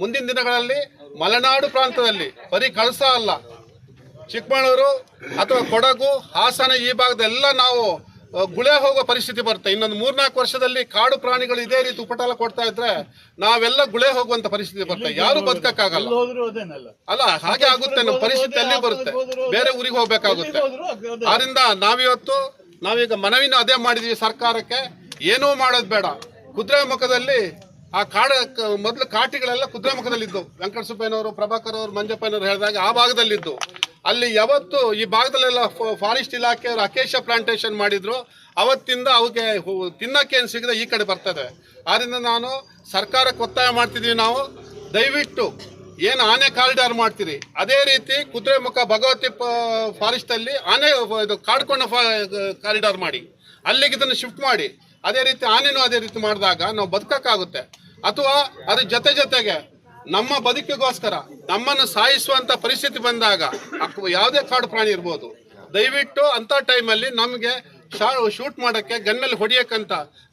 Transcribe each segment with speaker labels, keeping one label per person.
Speaker 1: ಮುಂದಿನ ದಿನಗಳಲ್ಲಿ ಮಲೆನಾಡು ಪ್ರಾಂತದಲ್ಲಿ ಬರೀ ಕಳಸ ಅಲ್ಲ. ಚಿಕ್ಕಮಗಳೂರು ಅಥವಾ ಕೊಡಗು ಹಾಸನ ಈ ಭಾಗದೆಲ್ಲ ನಾವು ಗುಳೆ ಹೋಗೋ ಪರಿಸ್ಥಿತಿ ಬರುತ್ತೆ. ಇನ್ನೊಂದು ಮೂರ್ನಾಲ್ಕು ವರ್ಷದಲ್ಲಿ ಕಾಡು ಪ್ರಾಣಿಗಳು ಇದೇ ರೀತಿ ಉಪಟಾಲ ಕೊಡ್ತಾ ಇದ್ರೆ ನಾವೆಲ್ಲ ಗುಳೆ ಹೋಗುವಂತ ಪರಿಸ್ಥಿತಿ ಬರುತ್ತೆ. ಯಾರು ಬದುಕಕ್ಕಾಗಲ್ಲ. ಅಲ್ಲ ಹಾಗೆ ಆಗುತ್ತೆ ನಮ್ಮ ಪರಿಸ್ಥಿತಿ ಅಲ್ಲಿ ಬರುತ್ತೆ. ಬೇರೆ ಊರಿಗೆ ಹೋಗ್ಬೇಕಾಗುತ್ತೆ. ಆದ್ರಿಂದ ನಾವಿವತ್ತು ನಾವೀಗ ಮನವಿನ ಅದೇ ಮಾಡಿದೀವಿ ಸರ್ಕಾರಕ್ಕೆ. ಏನೂ ಮಾಡೋದು ಬೇಡ. ಕುದುರೆ ಮುಖದಲ್ಲಿ ಆ ಕಾಡ ಮೊದಲು ಕಾಟಿಗಳೆಲ್ಲ ಕುದುರೆ ಮುಖದಲ್ಲಿದ್ದು ವೆಂಕಟಸುಬ್ಬಯ್ಯನವರು ಪ್ರಭಾಕರ್ ಅವರು ಮಂಜಪ್ಪನವರು ಹೇಳಿದಾಗ ಆ ಭಾಗದಲ್ಲಿದ್ದು. ಅಲ್ಲಿ ಯಾವತ್ತು ಈ ಭಾಗದಲ್ಲೆಲ್ಲ ಫಾರೆಸ್ಟ್ ಇಲಾಖೆಯವರು ಅಕೇಶ ಪ್ಲಾಂಟೇಶನ್ ಮಾಡಿದ್ರು. ಅವತ್ತಿಂದ ಅವಕ್ಕೆ ತಿನ್ನಕ್ಕೆ ಏನು ಸಿಗದೆ ಈ ಕಡೆ ಬರ್ತದೆ. ಆದ್ದರಿಂದ ನಾನು ಸರ್ಕಾರಕ್ಕೆ ಒತ್ತಾಯ ಮಾಡ್ತಿದ್ದೀವಿ ನಾವು. ದಯವಿಟ್ಟು ಏನು ಆನೆ ಕಾರಿಡಾರ್ ಮಾಡ್ತೀರಿ. ಅದೇ ರೀತಿ ಕುದುರೆಮುಖ ಭಗವತಿ ಫಾರೆಸ್ಟ್ ಅಲ್ಲಿ ಆನೆ, ಇದು ಕಾಡ್ಕೊಂಡ ಕಾರಿಡಾರ್ ಮಾಡಿ. ಅಲ್ಲಿಗೆ ಇದನ್ನು ಶಿಫ್ಟ್ ಮಾಡಿ. ಅದೇ ರೀತಿ ಆನೆನೂ ಅದೇ ರೀತಿ ಮಾಡಿದಾಗ ನಾವು ಬದುಕಕ್ಕಾಗುತ್ತೆ. ಅಥವಾ ಅದ್ರ ಜೊತೆ ಜೊತೆಗೆ ನಮ್ಮ ಬದುಕಿಗೋಸ್ಕರ ನಮ್ಮನ್ನು ಸಾಯಿಸುವಂತ ಪರಿಸ್ಥಿತಿ ಬಂದಾಗ ಯಾವುದೇ ಕಾಡು ಪ್ರಾಣಿ ಇರ್ಬೋದು. ದಯವಿಟ್ಟು ಅಂತ ಟೈಮಲ್ಲಿ ನಮಗೆ ಶೂಟ್ ಮಾಡಕ್ಕೆ ಗನ್ನಲ್ಲಿ ಹೊಡಿಯಕ್ಕಂತ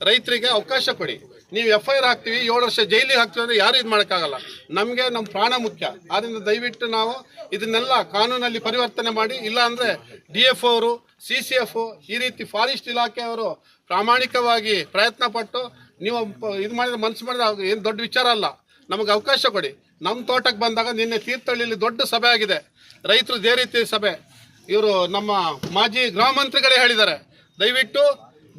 Speaker 1: ರೈತರಿಗೆ ಅವಕಾಶ ಕೊಡಿ. ನೀವು ಎಫ್ ಐ ಆರ್ ಹಾಕ್ತೀವಿ, ಏಳು ವರ್ಷ ಜೈಲಿಗೆ ಹಾಕ್ತೀವಿ ಅಂದ್ರೆ ಯಾರು ಇದು ಮಾಡೋಕ್ಕಾಗಲ್ಲ. ನಮಗೆ ನಮ್ಮ ಪ್ರಾಣ ಮುಖ್ಯ. ಆದ್ದರಿಂದ ದಯವಿಟ್ಟು ನಾವು ಇದನ್ನೆಲ್ಲ ಕಾನೂನಲ್ಲಿ ಪರಿವರ್ತನೆ ಮಾಡಿ, ಇಲ್ಲ ಅಂದ್ರೆ ಡಿ ಎಫ್ ಅವರು ಸಿ ಸಿ ಎಫ್ ಈ ರೀತಿ ಫಾರೆಸ್ಟ್ ಇಲಾಖೆಯವರು ಪ್ರಾಮಾಣಿಕವಾಗಿ ಪ್ರಯತ್ನ ಪಟ್ಟು ನೀವು ಇದು ಮಾಡಿದ್ರೆ ಮನಸ್ಸು ಮಾಡಿದ್ರೆ ಏನು ದೊಡ್ಡ ವಿಚಾರ ಅಲ್ಲ. ನಮಗೆ ಅವಕಾಶ ಕೊಡಿ. ನಮ್ಮ ತೋಟಕ್ಕೆ ಬಂದಾಗ ನಿನ್ನೆ ತೀರ್ಥಹಳ್ಳಿಯಲ್ಲಿ ದೊಡ್ಡ ಸಭೆ ಆಗಿದೆ. ರೈತರು ಇದೇ ರೀತಿ ಸಭೆ. ಇವರು ನಮ್ಮ ಮಾಜಿ ಗೃಹ ಮಂತ್ರಿಗಳೇ ಹೇಳಿದ್ದಾರೆ. ದಯವಿಟ್ಟು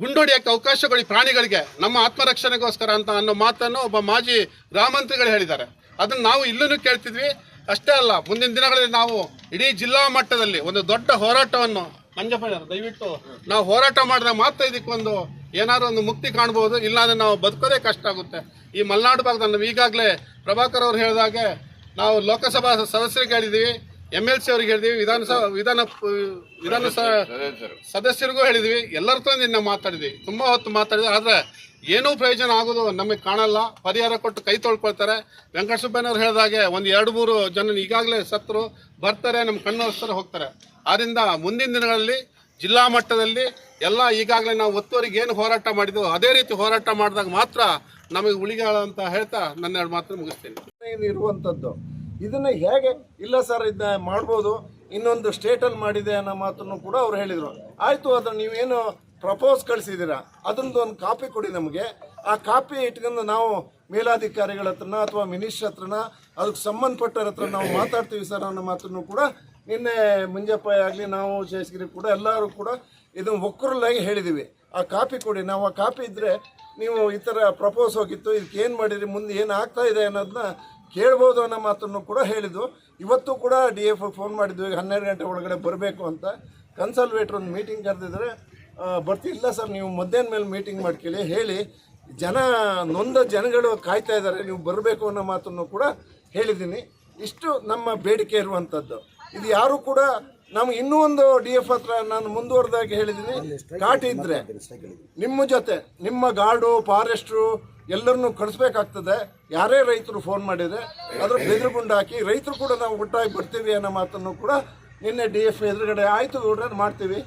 Speaker 1: ಗುಂಡೊಡಿಯಕ್ಕೆ ಅವಕಾಶ ಕೊಡಿ ಪ್ರಾಣಿಗಳಿಗೆ, ನಮ್ಮ ಆತ್ಮರಕ್ಷಣೆಗೋಸ್ಕರ ಅಂತ ಅನ್ನೋ ಮಾತನ್ನು ಒಬ್ಬ ಮಾಜಿ ಗ್ರಾಮಂತ್ರಿಗಳು ಮಂತ್ರಿಗಳು ಹೇಳಿದ್ದಾರೆ. ಅದನ್ನು ನಾವು ಇಲ್ಲೂ ಕೇಳ್ತಿದ್ವಿ. ಅಷ್ಟೇ ಅಲ್ಲ, ಮುಂದಿನ ದಿನಗಳಲ್ಲಿ ನಾವು ಇಡೀ ಜಿಲ್ಲಾ ಮಟ್ಟದಲ್ಲಿ ಒಂದು ದೊಡ್ಡ ಹೋರಾಟವನ್ನು ಮಂಜಪ್ಪ ದಯವಿಟ್ಟು ನಾವು ಹೋರಾಟ ಮಾಡಿದ್ರೆ ಮಾತ್ರ ಇದಕ್ಕೊಂದು ಏನಾದರೂ ಒಂದು ಮುಕ್ತಿ ಕಾಣ್ಬೋದು, ಇಲ್ಲಾಂದ್ರೆ ನಾವು ಬದುಕೋದೇ ಕಷ್ಟ ಆಗುತ್ತೆ. ಈ ಮಲೆನಾಡು ಭಾಗದಲ್ಲಿ ನಾವು ಈಗಾಗಲೇ ಪ್ರಭಾಕರ್ ಅವ್ರು ಹೇಳಿದಾಗೆ ನಾವು ಲೋಕಸಭಾ ಸದಸ್ಯರಿಗೆ ಹೇಳಿದ್ದೀವಿ ಎಂ ಎಲ್ ಸಿ ಅವ್ರಿಗೆ ಹೇಳಿದ್ವಿ ವಿಧಾನಸಭಾ ವಿಧಾನ ವಿಧಾನಸಭಾ ಸದಸ್ಯರಿಗೂ ಹೇಳಿದ್ವಿ ಎಲ್ಲರ ನಿನ್ನೆ ಮಾತಾಡಿದ್ವಿ, ತುಂಬಾ ಹೊತ್ತು ಮಾತಾಡಿದ್ವಿ, ಆದ್ರೆ ಏನೂ ಪ್ರಯೋಜನ ಆಗೋದು ನಮಗೆ ಕಾಣಲ್ಲ, ಪರಿಹಾರ ಕೊಟ್ಟು ಕೈ ತೊಳ್ಕೊಳ್ತಾರೆ. ವೆಂಕಟಸುಬ್ಬಯ್ಯನವ್ರು ಹೇಳಿದಾಗೆ ಒಂದು ಎರಡು ಮೂರು ಜನ ಈಗಾಗಲೇ ಸತ್ರು ಬರ್ತಾರೆ, ನಮ್ಮ ಕಣ್ಣು ಹೊಸ್ತಾರೆ, ಹೋಗ್ತಾರೆ. ಆದ್ರಿಂದ ಮುಂದಿನ ದಿನಗಳಲ್ಲಿ ಜಿಲ್ಲಾ ಮಟ್ಟದಲ್ಲಿ ಎಲ್ಲ ಈಗಾಗಲೇ ನಾವು ಒತ್ತುವರಿಗೆ ಏನು ಹೋರಾಟ ಮಾಡಿದ್ವು ಅದೇ ರೀತಿ ಹೋರಾಟ ಮಾಡಿದಾಗ ಮಾತ್ರ ನಮಗೆ ಉಳಿಗಾಳ ಅಂತ ಹೇಳ್ತಾ ನನ್ನ ಎರಡು ಮುಗಿಸ್ತೇನೆ. ಮುಗಿಸ್ತೀನಿ
Speaker 2: ಇರುವಂಥದ್ದು ಇದನ್ನ ಹೇಗೆ? ಇಲ್ಲ ಸರ್ ಇದನ್ನ ಮಾಡ್ಬೋದು. ಇನ್ನೊಂದು ಸ್ಟೇಟಲ್ಲಿ ಮಾಡಿದೆ ಅನ್ನೋ ಮಾತನ್ನು ಕೂಡ ಅವ್ರು ಹೇಳಿದರು. ಆಯಿತು ಅದನ್ನು ನೀವೇನು ಪ್ರಪೋಸ್ ಕಳಿಸಿದ್ದೀರಾ? ಅದರದ್ದು ಒಂದು ಕಾಪಿ ಕೊಡಿ ನಮಗೆ. ಆ ಕಾಪಿ ಇಟ್ಕೊಂಡು ನಾವು ಮೇಲಾಧಿಕಾರಿಗಳ ಹತ್ರನ ಅಥವಾ ಮಿನಿಸ್ಟ್ರ್ ಹತ್ರನ, ಅದಕ್ಕೆ ಸಂಬಂಧಪಟ್ಟವ್ರ ಹತ್ರ ನಾವು ಮಾತಾಡ್ತೀವಿ ಸರ್ ಅನ್ನೋ ಮಾತನ್ನು ಕೂಡ ನಿನ್ನೆ ಮುಂಜಪ್ಪ ಆಗಲಿ ನಾವು ಶೇಷಗಿರಿ ಕೂಡ ಎಲ್ಲರೂ ಕೂಡ ಇದನ್ನು ಒಕ್ಕರಲ್ಲಾಗಿ ಹೇಳಿದ್ದೀವಿ ಆ ಕಾಪಿ ಕೊಡಿ. ನಾವು ಆ ಕಾಪಿ ಇದ್ದರೆ ನೀವು ಈ ಥರ ಪ್ರಪೋಸ್ ಹೋಗಿತ್ತು, ಇದಕ್ಕೆ ಏನು ಮಾಡಿರಿ ಮುಂದೆ ಏನು ಆಗ್ತಾ ಇದೆ ಅನ್ನೋದನ್ನ ಕೇಳ್ಬೋದು ಅನ್ನೋ ಮಾತನ್ನು ಕೂಡ ಹೇಳಿದ್ದು. ಇವತ್ತು ಕೂಡ ಡಿ ಎಫ್ ಫೋನ್ ಮಾಡಿದ್ವಿ ಈಗ ಹನ್ನೆರಡು ಗಂಟೆ ಒಳಗಡೆ ಬರಬೇಕು ಅಂತ. ಕನ್ಸಲ್ವೇಟ್ರ್ ಒಂದು ಮೀಟಿಂಗ್ ಕರೆದಿದ್ರೆ ಬರ್ತಿಲ್ಲ ಸರ್ ನೀವು ಮಧ್ಯಾಹ್ನ ಮೇಲೆ ಮೀಟಿಂಗ್ ಮಾಡ್ಕೊಳ್ಳಿ ಹೇಳಿ. ಜನ ನೊಂದ ಜನಗಳು ಕಾಯ್ತಾ ಇದ್ದಾರೆ ನೀವು ಬರಬೇಕು ಅನ್ನೋ ಮಾತನ್ನು ಕೂಡ ಹೇಳಿದ್ದೀನಿ. ಇಷ್ಟು ನಮ್ಮ ಬೇಡಿಕೆ ಇರುವಂಥದ್ದು ಇದು ಯಾರು ಕೂಡ ನಮ್ಗೆ ಇನ್ನೂ ಒಂದು ಡಿ ಎಫ್ ಹತ್ರ ನಾನು ಮುಂದುವರೆದಾಗಿ ಹೇಳಿದ್ದೀನಿ. ಕಾಟಿದ್ರೆ ನಿಮ್ಮ ಜೊತೆ ನಿಮ್ಮ ಗಾರ್ಡು ಫಾರೆಸ್ಟ್ರು ಎಲ್ಲರನ್ನೂ ಕಳಿಸ್ಬೇಕಾಗ್ತದೆ. ಯಾರೇ ರೈತರು ಫೋನ್ ಮಾಡಿದರೆ ಅದ್ರ ಬೆದರುಗುಂಡು ಹಾಕಿ ರೈತರು ಕೂಡ ನಾವು ಒಟ್ಟಾಗಿ ಬರ್ತೀವಿ ಅನ್ನೋ ಮಾತನ್ನು ಕೂಡ ನಿನ್ನೆ ಡಿ ಎಫ್ ಎದುರುಗಡೆ ಆಯಿತು. ಗೌಡ್ರೆ ಮಾಡ್ತೀವಿ?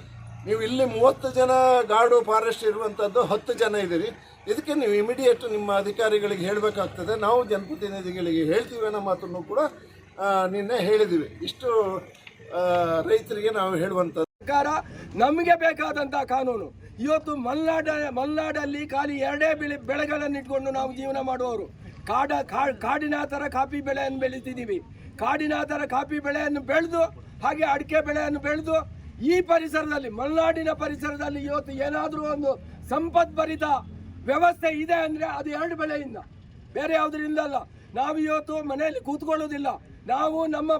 Speaker 2: ನೀವು ಇಲ್ಲಿ ಮೂವತ್ತು ಜನ ಗಾಡು ಫಾರೆಸ್ಟ್ ಇರುವಂಥದ್ದು ಹತ್ತು ಜನ ಇದ್ದೀರಿ. ಇದಕ್ಕೆ ನೀವು ಇಮಿಡಿಯೇಟ್ ನಿಮ್ಮ ಅಧಿಕಾರಿಗಳಿಗೆ ಹೇಳಬೇಕಾಗ್ತದೆ. ನಾವು ಜನಪ್ರತಿನಿಧಿಗಳಿಗೆ ಹೇಳ್ತೀವಿ ಅನ್ನೋ ಮಾತನ್ನು ಕೂಡ ನಿನ್ನೆ ಹೇಳಿದ್ದೀವಿ. ಇಷ್ಟು ರೈತರಿಗೆ ನಾವು ಹೇಳುವಂಥದ್ದು
Speaker 3: ಸರ್ಕಾರ ನಮಗೆ ಬೇಕಾದಂಥ ಕಾನೂನು. ಇವತ್ತು ಮಲ್ನಾಡ, ಮಲ್ನಾಡಲ್ಲಿ ಖಾಲಿ ಎರಡೇ ಬೆಳೆ ಬೆಳೆಗಳನ್ನು ಇಟ್ಕೊಂಡು ನಾವು ಜೀವನ ಮಾಡುವವರು. ಕಾಡ ಕಾಡಿನ ಥರ ಕಾಫಿ ಬೆಳೆಯನ್ನು ಬೆಳೀತಿದ್ದೀವಿ. ಕಾಡಿನ ಥರ ಕಾಫಿ ಬೆಳೆಯನ್ನು ಬೆಳೆದು, ಹಾಗೆ ಅಡಿಕೆ ಬೆಳೆಯನ್ನು ಬೆಳೆದು, ಈ ಪರಿಸರದಲ್ಲಿ, ಮಲೆನಾಡಿನ ಪರಿಸರದಲ್ಲಿ ಇವತ್ತು ಏನಾದರೂ ಒಂದು ಸಂಪದ್ಭರಿತ ವ್ಯವಸ್ಥೆ ಇದೆ ಅಂದರೆ ಅದು ಎರಡು ಬೆಳೆಯಿಂದ. ಬೇರೆ ಯಾವುದರಿಂದ ಅಲ್ಲ ನಾವು ಇವತ್ತು ಮನೆಯಲ್ಲಿ ಕೂತ್ಕೊಳ್ಳೋದಿಲ್ಲ. ನಾವು ನಮ್ಮ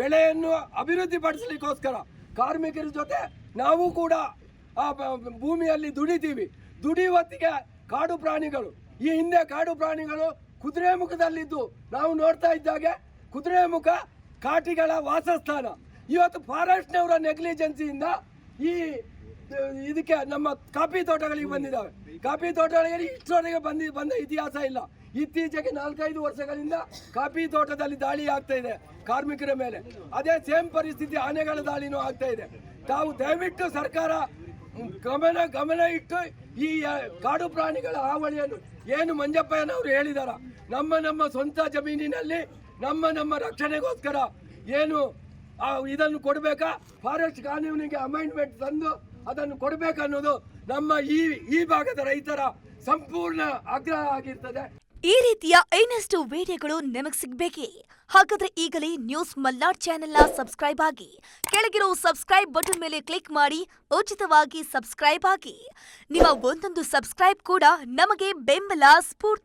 Speaker 3: ಬೆಳೆಯನ್ನು ಅಭಿವೃದ್ಧಿಪಡಿಸಲಿಕ್ಕೋಸ್ಕರ ಕಾರ್ಮಿಕರ ಜೊತೆ ನಾವು ಕೂಡ ಆ ಭೂಮಿಯಲ್ಲಿ ದುಡಿತೀವಿ. ದುಡಿಯುವತ್ತಿಗೆ ಕಾಡು ಪ್ರಾಣಿಗಳು. ಈ ಹಿಂದೆ ಕಾಡು ಪ್ರಾಣಿಗಳು ಕುದುರೆ ಮುಖದಲ್ಲಿದ್ದು ನಾವು ನೋಡ್ತಾ ಇದ್ದಾಗೆ ಕುದುರೆ ಮುಖ ಕಾಟಿಗಳ ವಾಸಸ್ಥಾನ. ಇವತ್ತು ಫಾರೆಸ್ಟ್ನವರ ನೆಗ್ಲಿಜೆನ್ಸಿಯಿಂದ ಈ, ಇದಕ್ಕೆ ನಮ್ಮ ಕಾಫಿ ತೋಟಗಳಿಗೆ ಬಂದಿದ್ದಾವೆ. ಕಾಫಿ ತೋಟಗಳಿಗೆ ಇಷ್ಟರವರೆಗೆ ಬಂದಿ, ಬಂದ ಇತಿಹಾಸ ಇಲ್ಲ. ಇತ್ತೀಚೆಗೆ ನಾಲ್ಕೈದು ವರ್ಷಗಳಿಂದ ಕಾಫಿ ತೋಟದಲ್ಲಿ ದಾಳಿ ಆಗ್ತಾ ಇದೆ ಕಾರ್ಮಿಕರ ಮೇಲೆ. ಅದೇ ಸೇಮ್ ಪರಿಸ್ಥಿತಿ ಆನೆಗಳ ದಾಳಿನೂ ಆಗ್ತಾ ಇದೆ. ತಾವು ದಯವಿಟ್ಟು ಸರ್ಕಾರ ಗಮನ ಗಮನ ಇಟ್ಟು ಈ ಕಾಡು ಪ್ರಾಣಿಗಳ ಹಾವಳಿಯನ್ನು ಏನು ಮಂಜಪ್ಪಯ್ಯನವರು ಹೇಳಿದಾರ? ನಮ್ಮ ನಮ್ಮ ಸ್ವಂತ ಜಮೀನಿನಲ್ಲಿ, ನಮ್ಮ ನಮ್ಮ ರಕ್ಷಣೆಗೋಸ್ಕರ ಏನು ಇದನ್ನು ಕೊಡಬೇಕಾ? ಫಾರೆಸ್ಟ್ ಕಾನೂನಿಗೆ ಅಮೈಂಡ್ಮೆಂಟ್ ತಂದು ಅದನ್ನು ಕೊಡಬೇಕನ್ನೋದು ನಮ್ಮ ಈ ಈ ಭಾಗದ ರೈತರ ಸಂಪೂರ್ಣ ಆಗ್ರಹ ಆಗಿರ್ತದೆ.
Speaker 4: ಈ ರೀತಿಯ ಇನ್ನಷ್ಟು ವಿಡಿಯೋಗಳು ನಿಮಗೆ ಸಿಗ್ಬೇಕೇ? ಹಾಗಾದ್ರೆ ಈಗಲೇ ನ್ಯೂಸ್ ಮಲ್ನಾಡ್ ಚಾನೆಲ್ನ ಸಬ್ಸ್ಕ್ರೈಬ್ ಆಗಿ, ಕೆಳಗಿರೋ ಸಬ್ಸ್ಕ್ರೈಬ್ ಬಟನ್ ಮೇಲೆ ಕ್ಲಿಕ್ ಮಾಡಿ, ಉಚಿತವಾಗಿ ಸಬ್ಸ್ಕ್ರೈಬ್ ಆಗಿ. ನಿಮ್ಮ ಒಂದೊಂದು ಸಬ್ಸ್ಕ್ರೈಬ್ ಕೂಡ ನಮಗೆ ಬೆಂಬಲ, ಸ್ಫೂರ್ತಿ.